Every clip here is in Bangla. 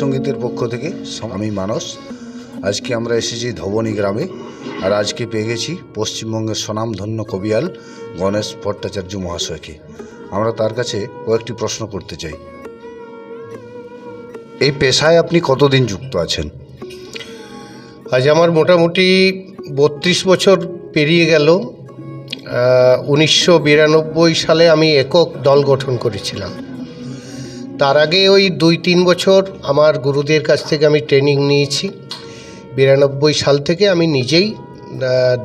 সঙ্গীতের পক্ষ থেকে আমি মানস। আজকে আমরা এসেছি ধবনী গ্রামে, আর আজকে পেয়ে গেছি পশ্চিমবঙ্গের স্বনামধন্য কবিয়াল গণেশ ভট্টাচার্য মহাশয়কে। আমরা তার কাছে কয়েকটি প্রশ্ন করতে চাই। এই পেশায় আপনি কতদিন যুক্ত আছেন? আজ আমার মোটামুটি বত্রিশ বছর পেরিয়ে গেল। উনিশশো বিরানব্বই সালে আমি একক দল গঠন করেছিলাম। তার আগে ওই দুই তিন বছর আমার গুরুদের কাছ থেকে আমি ট্রেনিং নিয়েছি। বিরানব্বই সাল থেকে আমি নিজেই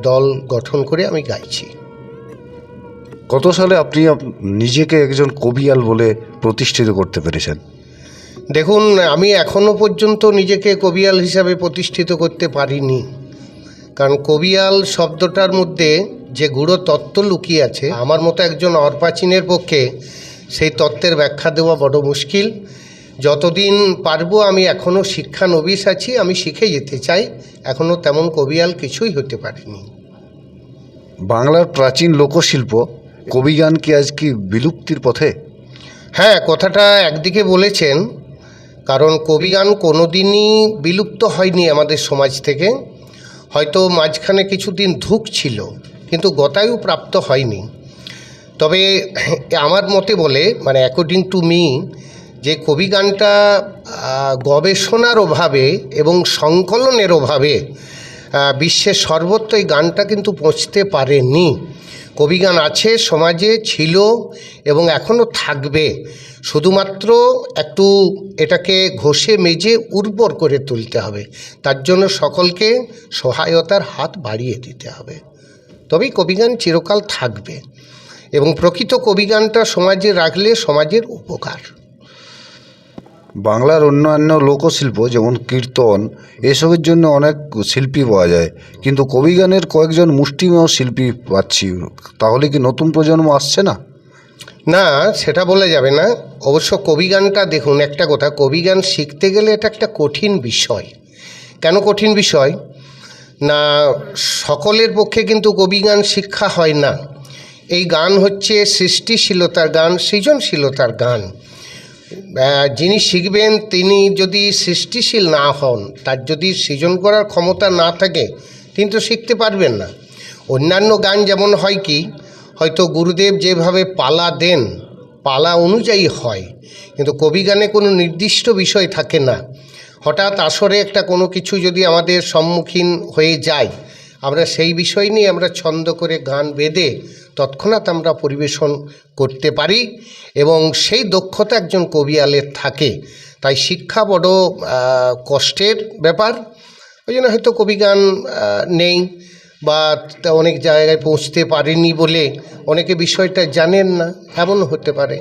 দল গঠন করে আমি গাইছি। কত সালে আপনি নিজেকে একজন কবিয়াল বলে প্রতিষ্ঠিত করতে পেরেছেন? দেখুন আমি এখনও পর্যন্ত নিজেকে কবিয়াল হিসাবে প্রতিষ্ঠিত করতে পারিনি। কারণ কবিয়াল শব্দটার মধ্যে যে গূঢ় তত্ত্ব লুকিয়ে আছে আমার মতো একজন অর্পাচীনের পক্ষে সেই তত্ত্বের ব্যাখ্যা দেওয়া বড় মুশকিল। যতদিন পারব আমি এখনও শিক্ষা নবিশ আছি আমি শিখে যেতে চাই। এখনও তেমন কবিয়াল কিছুই হতে পারিনি। বাংলার প্রাচীন লোকশিল্প কবিগান কি আজ কি বিলুপ্তির পথে? হ্যাঁ কথাটা একদিকে বলেছেন কারণ কবিগান কোনোদিনই বিলুপ্ত হয়নি আমাদের সমাজ থেকে। হয়তো মাঝখানে কিছুদিন ধুক ছিল কিন্তু গতায়ু প্রাপ্ত হয়নি। তবে আমার মতে বলে মানে অ্যাকর্ডিং টু মি যে কবিগানটা আহ, গবেষণার অভাবে এবং সংকলনের অভাবে বিশ্বের সর্বত্র এই গানটা কিন্তু পৌঁছতে পারেনি। কবিগান আছে সমাজে ছিল এবং এখনও থাকবে। শুধুমাত্র একটু এটাকে ঘষে মেজে উর্বর করে তুলতে হবে। তার জন্য সকলকে সহায়তার হাত বাড়িয়ে দিতে হবে। তবেই কবিগান চিরকাল থাকবে। এবং প্রকৃত কবিগানটা সমাজে রাখলে সমাজের উপকার। বাংলার অন্যান্য লোকশিল্প যেমন কীর্তন এসবের জন্য অনেক শিল্পী পাওয়া যায়। কিন্তু কবিগানের কয়েকজন মুষ্টিমেয় শিল্পী পাচ্ছি। তাহলে কি নতুন প্রজন্ম আসছে না? না সেটা বলা যাবে না। অবশ্য কবিগানটা দেখুন একটা কথা কবিগান শিখতে গেলে এটা একটা কঠিন বিষয়। কেন কঠিন বিষয়? না সকলের পক্ষে কিন্তু কবিগান শিক্ষা হয় না। এই গান হচ্ছে সৃষ্টিশীলতার গান, সৃজনশীলতার গান। যিনি শিখবেন তিনি যদি সৃষ্টিশীল না হন, তার যদি সৃজন করার ক্ষমতা না থাকে, তিনি তো শিখতে পারবেন না। অন্যান্য গান যেমন হয় কি, হয়তো গুরুদেব যেভাবে পালা দেন, পালা অনুযায়ী হয়, কিন্তু কবি গানে কোনো নির্দিষ্ট বিষয় থাকে না। হঠাৎ আসরে একটা কোনো কিছু যদি আমাদের সম্মুখীন হয়ে যায়, আমরা সেই বিষয় নিয়ে আমরা ছন্দ করে গান বেঁধে তৎক্ষণাৎ আমরা পরিবেশন করতে পারি এবং সেই দক্ষতা একজন কবিয়ালের থাকে। তাই শিক্ষা বড় কষ্টের ব্যাপার। ওই জন্য হয়তো কবিগান নেই বা তা অনেক জায়গায় পৌঁছতে পারেনি বলে অনেকে বিষয়টা জানেন না এমন হতে পারে।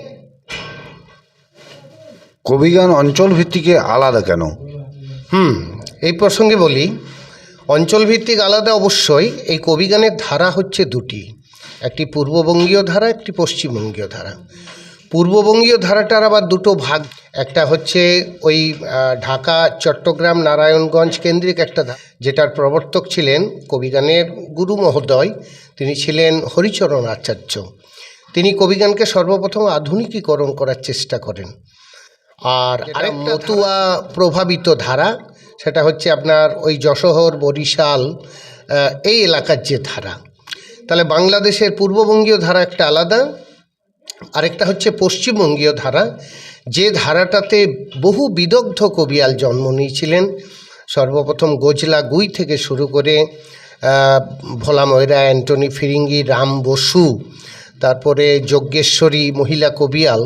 কবিগান অঞ্চল ভিত্তিকে আলাদা কেন? হুম এই প্রসঙ্গে বলি অঞ্চলভিত্তিক আলাদা অবশ্যই এই কবিগানের ধারা হচ্ছে দুটি। একটি পূর্ববঙ্গীয় ধারা একটি পশ্চিমবঙ্গীয় ধারা। পূর্ববঙ্গীয় ধারাটার আবার দুটো ভাগ। একটা হচ্ছে ওই ঢাকা চট্টগ্রাম নারায়ণগঞ্জ কেন্দ্রিক একটা ধারা যেটার প্রবর্তক ছিলেন কবিগানের গুরু মহোদয়। তিনি ছিলেন হরিচরণ আচার্য। তিনি কবিগানকে সর্বপ্রথম আধুনিকীকরণ করার চেষ্টা করেন। আর আরেকটা মতুয়া প্রভাবিত ধারা সেটা হচ্ছে আপনার ওই যশোহর বরিশাল এই এলাকার যে ধারা। তাহলে বাংলাদেশের পূর্ববঙ্গীয় ধারা একটা আলাদা, আরেকটা হচ্ছে পশ্চিমবঙ্গীয় ধারা। যে ধারাটাতে বহু বিদগ্ধ কবিয়াল জন্ম নিয়েছিলেন। সর্বপ্রথম গোজলা গুই থেকে শুরু করে ভোলা ময়রা, অ্যান্টনি ফিরিঙ্গি, রাম বসু, তারপরে যজ্ঞেশ্বরী মহিলা কবিয়াল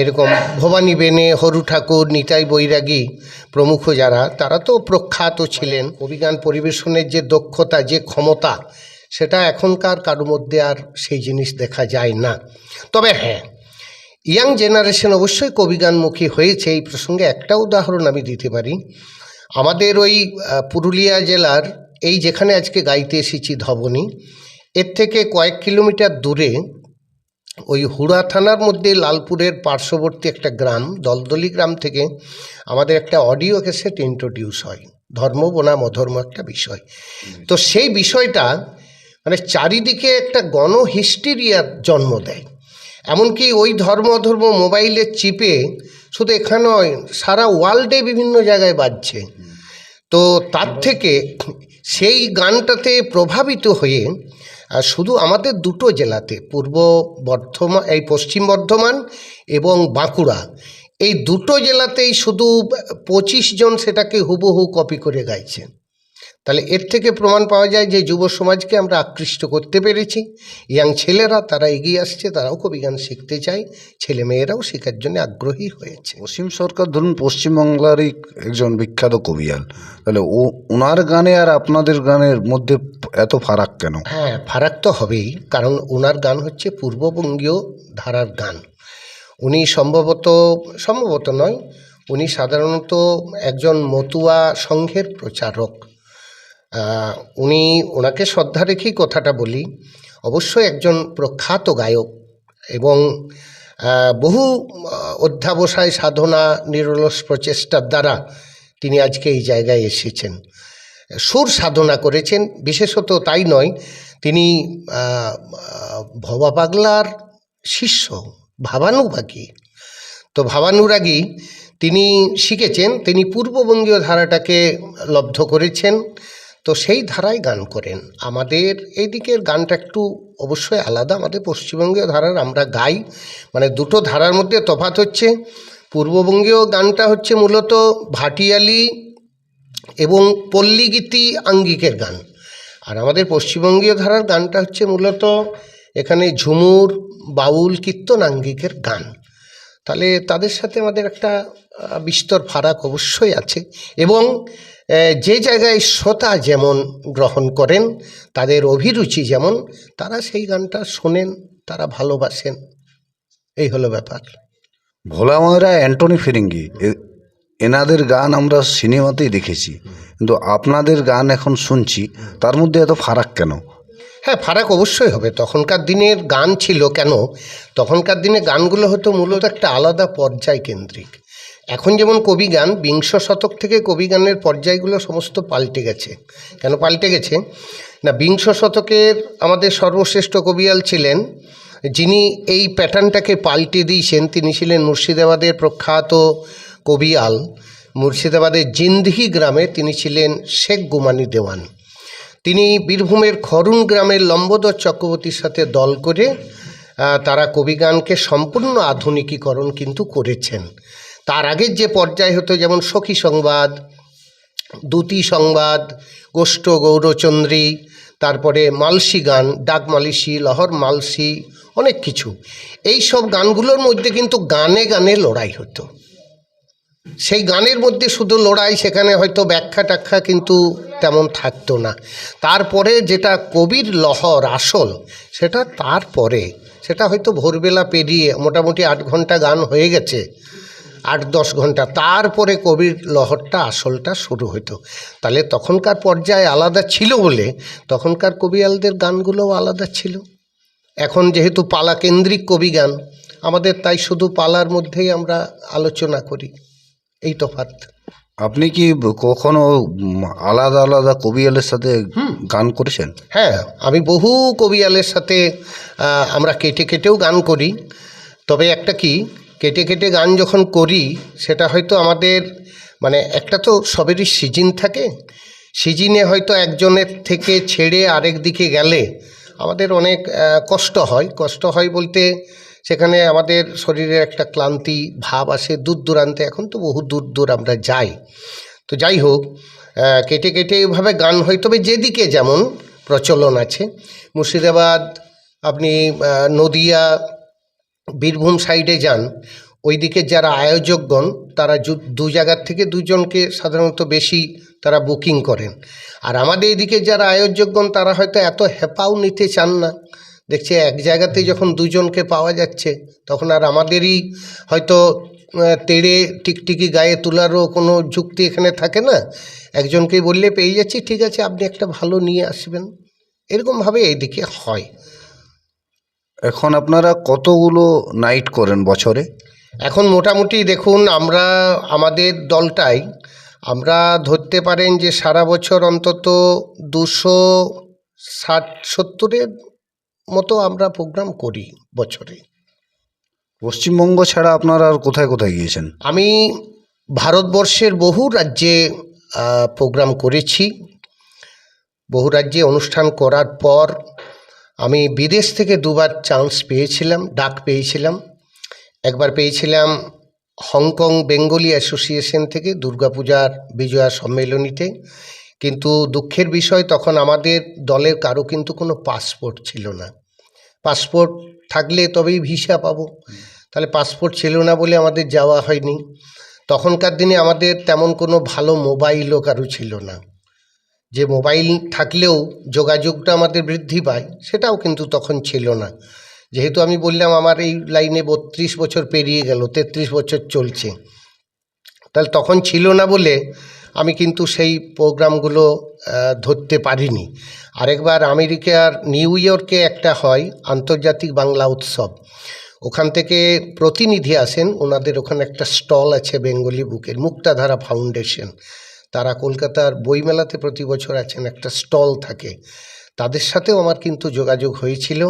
এরকম ভবানী বেনে, হরু ঠাকুর, নিতাই বৈরাগী প্রমুখ যারা, তারা তো প্রখ্যাত ছিলেন। কবিগান পরিবেশনের যে দক্ষতা, যে ক্ষমতা সেটা এখনকার কারোর মধ্যে আর সেই জিনিস দেখা যায় না। তবে হ্যাঁ ইয়াং জেনারেশন অবশ্যই কবিগানমুখী হয়েছে। এই প্রসঙ্গে একটা উদাহরণ আমি দিতে পারি। আমাদের ওই পুরুলিয়া জেলার এই যেখানে আজকে গাইতে এসেছি ধবনী, এর থেকে কয়েক কিলোমিটার দূরে ওই হুড়া থানার মধ্যে লালপুরের পার্শ্ববর্তী একটা গ্রাম, দলদলি গ্রাম থেকে আমাদের একটা অডিও ক্যাসেট ইন্ট্রোডিউস হয়। ধর্ম বনাম অধর্ম একটা বিষয়। তো সেই বিষয়টা মানে চারিদিকে একটা গণহিস্টিরিয়ার জন্ম দেয়। এমনকি ওই ধর্ম অধর্ম মোবাইলের চিপে শুধু এখানে সারা ওয়ার্ল্ডে বিভিন্ন জায়গায় বাজছে। তো তার থেকে সেই গানটাতে প্রভাবিত হয়ে শুধু আমাদের দুটো জেলাতে, পূর্ব বর্ধমান, এই পশ্চিম বর্ধমান এবং বাঁকুড়া, এই দুটো জেলাতেই শুধু পঁচিশ জন সেটাকে হুবহু কপি করে গাইছেন তাহলে এর থেকে প্রমাণ পাওয়া যায় যে যুব সমাজকে আমরা আকৃষ্ট করতে পেরেছি। ইয়াং ছেলেরা তারা এগিয়ে আসছে তারাও কবিগান শিখতে চায়। ছেলে মেয়েরাও শেখার জন্য আগ্রহী হয়েছে। অসীম সরকার ধরুন পশ্চিমবাংলারই একজন বিখ্যাত কবিয়াল তাহলে ও ওনার গানে আর আপনাদের গানের মধ্যে এত ফারাক কেন? হ্যাঁ ফারাক তো হবেই কারণ ওনার গান হচ্ছে পূর্ববঙ্গীয় ধারার গান। উনি সম্ভবত সম্ভবত নয় উনি সাধারণত একজন মতুয়া সংঘের প্রচারক। উনি ওনাকে শ্রদ্ধা রেখেই কথাটা বলি। অবশ্যই একজন প্রখ্যাত গায়ক এবং বহু অধ্যাবসায় সাধনা, নিরলস প্রচেষ্টার দ্বারা তিনি আজকে এই জায়গায় এসেছেন। সুর সাধনা করেছেন, বিশেষত তাই নয়, তিনি ভবা পাগলার শিষ্য, ভাবানুভাগী। তো ভাবানুরাগী তিনি শিখেছেন, তিনি পূর্ববঙ্গীয় ধারাটাকে লব্ধ করেছেন। তো সেই ধারায় গান করেন। আমাদের এই দিকের গানটা একটু অবশ্যই আলাদা। আমাদের পশ্চিমবঙ্গীয় ধারার আমরা গাই। মানে দুটো ধারার মধ্যে তফাৎ হচ্ছে। পূর্ববঙ্গীয় গানটা হচ্ছে মূলত ভাটিয়ালি এবং পল্লীগীতি আঙ্গিকের গান। আর আমাদের পশ্চিমবঙ্গীয় ধারার গানটা হচ্ছে মূলত এখানে ঝুমুর, বাউল, কীর্তন আঙ্গিকের গান। তাহলে তাদের সাথে আমাদের একটা বিস্তর ফারাক অবশ্যই আছে। এবং যে জায়গায় শ্রোতা যেমন গ্রহণ করেন তাদের অভিরুচি যেমন তারা সেই গানটা শোনেন তারা ভালোবাসেন। এই হলো ব্যাপার। ভোলা ময়রা অ্যান্টনি ফিরিঙ্গি এনাদের গান আমরা সিনেমাতেই দেখেছি। কিন্তু আপনাদের গান এখন শুনছি তার মধ্যে এত ফারাক কেন? হ্যাঁ ফারাক অবশ্যই হবে। তখনকার দিনের গান ছিল কেন? তখনকার দিনে গানগুলো হতো মূলত একটা আলাদা পর্যায় কেন্দ্রিক এখন যেমন কবি গান বিংশ শতক থেকে কবি গানের পর্যায়গুলো সমস্ত পাল্টে গেছে। কেন পাল্টে গেছে? না, বিংশ শতকের আমাদের সর্বশ্রেষ্ঠ কবিয়াল ছিলেন, যিনি এই প্যাটার্নটাকে পাল্টে দিয়েছেন। তিনি ছিলেন মুর্শিদাবাদের প্রখ্যাত কবিয়াল। মুর্শিদাবাদের জিন্দিহি গ্রামে তিনি ছিলেন শেখ গুমানি দেওয়ান। তিনি বীরভূমের খরুন গ্রামের লম্বোদর চক্রবর্তীর সাথে দল করে তারা কবিগানকে সম্পূর্ণ আধুনিকীকরণ কিন্তু করেছেন। তার আগের যে পর্যায় হতো, যেমন সখী সংবাদ দ্যুতি সংবাদ, গোষ্ঠ গৌরচন্দ্রী, তারপরে মালসি গান, ডাক মালিসি, লহর মালসি, অনেক কিছু। এই সব গানগুলোর মধ্যে কিন্তু গানে গানে লড়াই হতো। সেই গানের মধ্যে শুধু লড়াই, সেখানে হয়তো ব্যাখ্যা টাখ্যা কিন্তু তেমন থাকতো না। তারপরে যেটা কবির লহর আসল, সেটা তারপরে। সেটা হয়তো ভোরবেলা পেরিয়ে মোটামুটি আট ঘণ্টা গান হয়ে গেছে। আট দশ ঘণ্টা। তারপরে কবির লহরটা আসলটা শুরু হতো তাহলে তখনকার পর্যায়ে আলাদা ছিল বলে তখনকার কবিয়ালদের গানগুলোও আলাদা ছিল। এখন যেহেতু পালা কেন্দ্রিক কবি গান আমাদের তাই শুধু পালার মধ্যেই আমরা আলোচনা করি। এই তফাৎ। আপনি কি কখনো আলাদা আলাদা কবিয়ালের সাথে গান করেছেন? হ্যাঁ আমি বহু কবিয়ালের সাথে আমরা কেটে কেটেও গান করি। তবে একটা কি কেটে কেটে গান যখন করি, সেটা হয়তো আমাদের মানে একটা তো সবেরই সিজন থাকে। সিজিনে হয়তো একজনের থেকে ছেড়ে আরেক দিকে গেলে আমাদের অনেক কষ্ট হয়। কষ্ট হয় বলতে সেখানে আমাদের শরীরে একটা ক্লান্তি ভাব আসে দূর দূরান্তে। এখন তো বহু দূর দূর আমরা যাই। তো যাই হোক কেটে কেটে এভাবে গান হয়। তবে যেদিকে যেমন প্রচলন আছে, মুর্শিদাবাদ, আপনি নদিয়া বীরভূম সাইডে যান ওই ওইদিকে যারা আয়োজকগণ, তারা দু জায়গার থেকে দুজনকে সাধারণত বেশি তারা বুকিং করেন। আর আমাদের এদিকে যারা আয়োজকগণ, তারা হয়তো এত হেপাও নিতে চান না। দেখছে এক জায়গাতে যখন দুজনকে পাওয়া যাচ্ছে, তখন আর আমাদেরই হয়তো তেড়ে টিকটিকি গায়ে তোলারও কোনো যুক্তি এখানে থাকে না। একজনকে বললে, পেয়ে যাচ্ছি, ঠিক আছে, আপনি একটা ভালো নিয়ে আসবেন। এরকমভাবে এইদিকে হয়। এখন আপনারা কতগুলো নাইট করেন বছরে? এখন মোটামুটি দেখুন আমরা আমাদের দলটাই আমরা ধরতে পারেন যে সারা বছর অন্তত দুশো ষাট সত্তরের মতো আমরা প্রোগ্রাম করি বছরে। পশ্চিমবঙ্গ ছাড়া আপনারা আর কোথায় কোথায় গিয়েছেন? আমি ভারতবর্ষের বহু রাজ্যে প্রোগ্রাম করেছি। বহু রাজ্যে অনুষ্ঠান করার পর আমি বিদেশ থেকে দুবার চান্স পেয়েছিলাম, ডাক পেয়েছিলাম। একবার পেয়েছিলাম হংকং বেঙ্গলি অ্যাসোসিয়েশন থেকে দুর্গাপূজার বিজয়া সম্মেলনীতে। কিন্তু দুঃখের বিষয়, তখন আমাদের দলের কারও কিন্তু কোনো পাসপোর্ট ছিল না। পাসপোর্ট থাকলে তবেই ভিসা পাবো। তাহলে পাসপোর্ট ছিল না বলে আমাদের যাওয়া হয়নি। তখনকার দিনে আমাদের তেমন কোনো ভালো মোবাইলও কারও ছিল না। যে মোবাইল থাকলেও যোগাযোগটা আমাদের বৃদ্ধি পায়, সেটাও কিন্তু তখন ছিল না। যেহেতু আমি বললাম আমার এই লাইনে বত্রিশ বছর পেরিয়ে গেল, তেত্রিশ বছর চলছে। তাহলে তখন ছিল না বলে আমি কিন্তু সেই প্রোগ্রামগুলো ধরতে পারিনি। আরেকবার আমেরিকার নিউ ইয়র্কে একটা হয় আন্তর্জাতিক বাংলা উৎসব। ওখান থেকে প্রতিনিধি আসেন, ওনাদের ওখানে একটা স্টল আছে বেঙ্গলি বুকের, মুক্তাধারা ফাউন্ডেশন। তারা কলকাতার বইমেলাতে প্রতি বছর আছেন, একটা স্টল থাকে। তাদের সাথেও আমার কিন্তু যোগাযোগ হয়েছিল।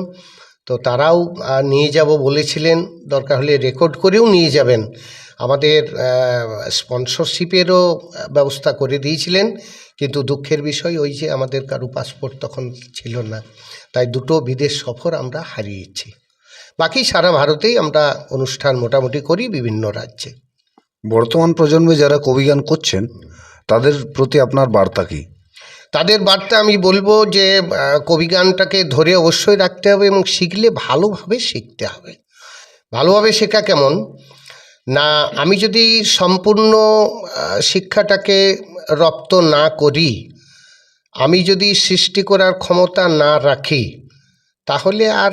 তো তারাও নিয়ে যাব বলেছিলেন। দরকার হলে রেকর্ড করেও নিয়ে যাবেন। আমাদের স্পন্সরশিপেরও ব্যবস্থা করে দিয়েছিলেন। কিন্তু দুঃখের বিষয় ওই যে আমাদের কারও পাসপোর্ট তখন ছিল না। তাই দুটো বিদেশ সফর আমরা হারিয়েছি। বাকি সারা ভারতেই আমরা অনুষ্ঠান মোটামুটি করি বিভিন্ন রাজ্যে। বর্তমান প্রজন্মে যারা কবিগান করছেন তাদের প্রতি আপনার বার্তা কি? তাদের বার্তা আমি বলব যে কবিগানটাকে ধরে অবশ্যই রাখতে হবে এবং শিখলে ভালোভাবে শিখতে হবে। ভালোভাবে শেখা কেমন? না, আমি যদি সম্পূর্ণ শিক্ষাটাকে রপ্ত না করি, আমি যদি সৃষ্টি করার ক্ষমতা না রাখি, তাহলে আর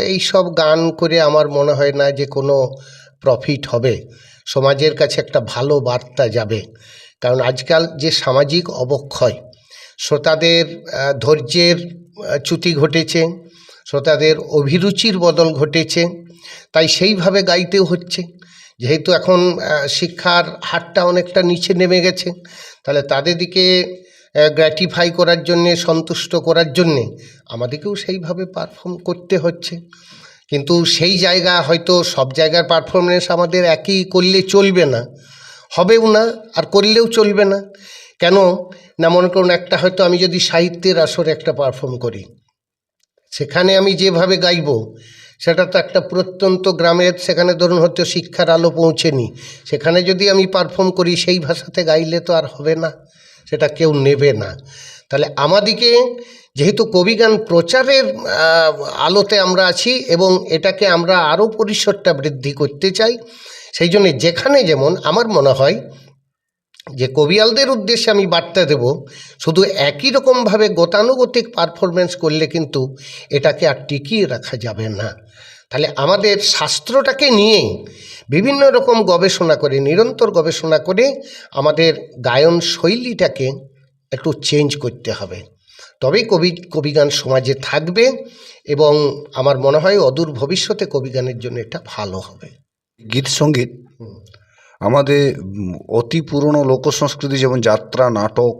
এই সব গান করে আমার মনে হয় না যে কোনো প্রফিট হবে। সমাজের কাছে একটা ভালো বার্তা যাবে। কারণ আজকাল যে সামাজিক অবক্ষয়, শ্রোতাদের ধৈর্যের চ্যুতি ঘটেছে, শ্রোতাদের অভিরুচির বদল ঘটেছে, তাই সেইভাবে গাইতেও হচ্ছে। যেহেতু এখন শিক্ষার হারটা অনেকটা নিচে নেমে গেছে, তাহলে তাদের দিকে গ্র্যাটিফাই করার জন্যে, সন্তুষ্ট করার জন্যে আমাদেরকেও সেইভাবে পারফর্ম করতে হচ্ছে। কিন্তু সেই জায়গা হয়তো সব জায়গার পারফরমেন্স আমাদের একই করলে চলবে না। হবেও না আর করলেও চলবে না। কেন? না, মনে করুন, একটা হয়তো আমি যদি সাহিত্যের আসরে একটা পারফর্ম করি, সেখানে আমি যেভাবে গাইবো, সেটা তো একটা প্রত্যন্ত গ্রামের, সেখানে ধরুন হয়তো শিক্ষার আলো পৌঁছেনি, সেখানে যদি আমি পারফর্ম করি, সেই ভাষাতে গাইলে তো আর হবে না, সেটা কেউ নেবে না। তাহলে আমাদিকে যেহেতু কবিগান প্রচারের আলোতে আমরা আছি এবং এটাকে আমরা আরও পরিসরটা বৃদ্ধি করতে চাই সেই জন্যে যেখানে যেমন আমার মনে হয় যে কবিয়ালদের উদ্দেশ্যে আমি বার্তা দেব, শুধু একই রকমভাবে গতানুগতিক পারফরমেন্স করলে কিন্তু এটাকে আর টিকিয়ে রাখা যাবে না। তাহলে আমাদের শাস্ত্রটাকে নিয়ে বিভিন্ন রকম গবেষণা করে, নিরন্তর গবেষণা করে আমাদের গায়ন শৈলীটাকে একটু চেঞ্জ করতে হবে। তবেই কবি, কবিগান সমাজে থাকবে এবং আমার মনে হয় অদূর ভবিষ্যতে কবিগানের জন্য এটা ভালো হবে। গীত সংগীত আমাদের অতি পুরনো লোকসংস্কৃতি যেমন যাত্রা নাটক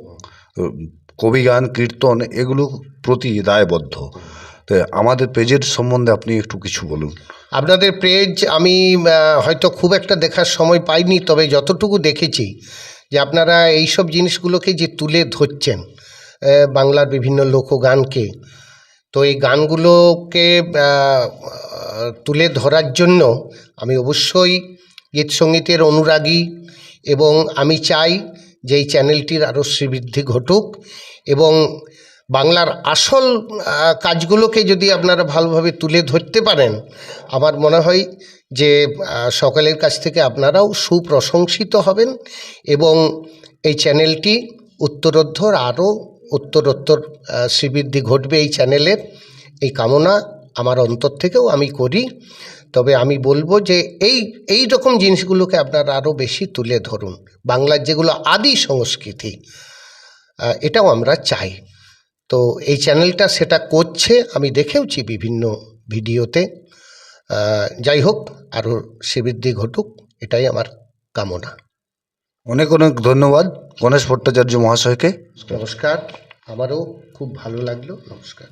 কবিগান কীর্তন এগুলো প্রতি দায়বদ্ধ। তো আমাদের পেজের সম্বন্ধে আপনি একটু কিছু বলুন। আপনাদের পেজ আমি হয়তো খুব একটা দেখার সময় পাইনি তবে যতটুকু দেখেছি যে আপনারা এইসব জিনিসগুলোকে যে তুলে ধরছেন বাংলার বিভিন্ন লোকগানকে তো এই গানগুলোকে তুলে ধরার জন্য আমি অবশ্যই গীত সঙ্গীতের অনুরাগী এবং আমি চাই যে এই চ্যানেলটির আরও শ্রীবৃদ্ধি ঘটুক এবং বাংলার আসল কাজগুলোকে যদি আপনারা ভালোভাবে তুলে ধরতে পারেন, আমার মনে হয় যে সকলের কাছ থেকে আপনারাও সুপ্রশংসিত হবেন এবং এই চ্যানেলটি উত্তরোত্তর আরও উত্তরোত্তর শ্রীবৃদ্ধি ঘটবে এই চ্যানেলের এই কামনা আমার অন্তর থেকেও আমি করি। তবে আমি বলব যে এই এই রকম জিনিসগুলোকে আপনারা আরও বেশি তুলে ধরুন। বাংলার যেগুলো আদি সংস্কৃতি এটাও আমরা চাই। তো এই চ্যানেলটা সেটা করছে, আমি দেখেওছি বিভিন্ন ভিডিওতে। যাই হোক আরও শ্রীবৃদ্ধি ঘটুক, এটাই আমার কামনা। অনেক অনেক ধন্যবাদ গণেশ ভট্টাচার্য মহাশয়কে। নমস্কার আমারও খুব ভালো লাগল নমস্কার।